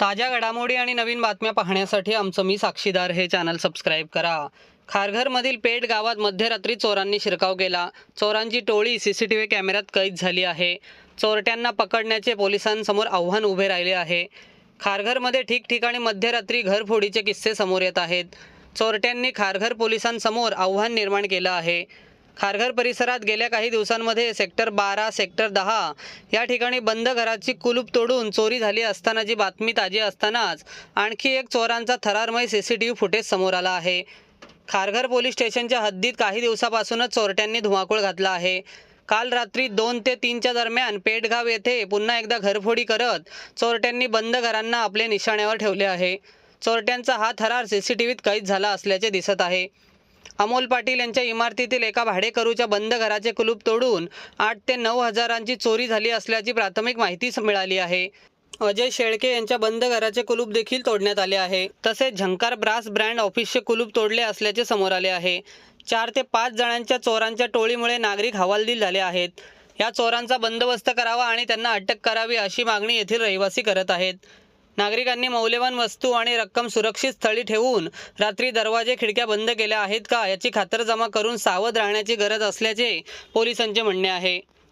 ताज्या घडामोडी आणि नवीन बातम्या पाहण्यासाठी आमचं मी साक्षीदार हे चॅनल सबस्क्राईब करा. खारघरमधील पेठ गावात मध्यरात्री चोरांनी शिरकाव केला. चोरांची टोळी सी सी टी व्ही कॅमेऱ्यात कैद झाली आहे. चोरट्यांना पकडण्याचे पोलिसांसमोर आव्हान उभे राहिले आहे. खारघरमध्ये ठिकठिकाणी मध्यरात्री घरफोडीचे किस्से समोर येत आहेत. चोरट्यांनी खारघर पोलिसांसमोर आव्हान निर्माण केलं आहे. खारघर परिसरात गेल्या काही दिवसांमध्ये सेक्टर बारा सेक्टर दहा या ठिकाणी बंद घराची कुलूप तोडून चोरी झाली असतानाची बातमी ताजी असतानाच आणखी एक चोरांचा थरारमय C C T V footage समोर आला आहे. खारघर पोलीस स्टेशनच्या हद्दीत काही दिवसापासूनच चोरट्यांनी धुमाकूळ घातला आहे. काल रात्री दोन ते तीनच्या दरम्यान पेटगाव येथे पुन्हा एकदा घरफोडी करत चोरट्यांनी बंद घरांना आपले निशाण्यावर ठेवले आहे. चोरट्यांचा हा थरार सी सी टी व्हीत कैद झाला असल्याचे दिसत आहे. अमोल पाटील यांच्या इमारतीतील एका भाडेकरूच्या बंद घराचे कुलूप तोडून आठ ते नऊ हजारांची चोरी झाली असल्याची प्राथमिक माहिती मिळाली आहे. अजय शेळके यांच्या बंद घराचे कुलूप देखील तोडण्यात आले आहे. तसेच झंकार ब्रास ब्रँड ऑफिसचे कुलूप तोडले असल्याचे समोर आले आहे. चार ते पाच जणांच्या चोरांच्या टोळीमुळे नागरिक हवालदिल झाले आहेत. या चोरांचा बंदोबस्त करावा आणि त्यांना अटक करावी अशी मागणी येथील रहिवासी करत आहेत. नागरिकांनी मौल्यवान वस्तू आणि रक्कम सुरक्षित स्थळी ठेवून रात्री दरवाजे खिडक्या बंद केल्या आहेत का याची खातरजमा करून सावध राहण्याची गरज असल्याचे पोलिसांचे म्हणणे आहे.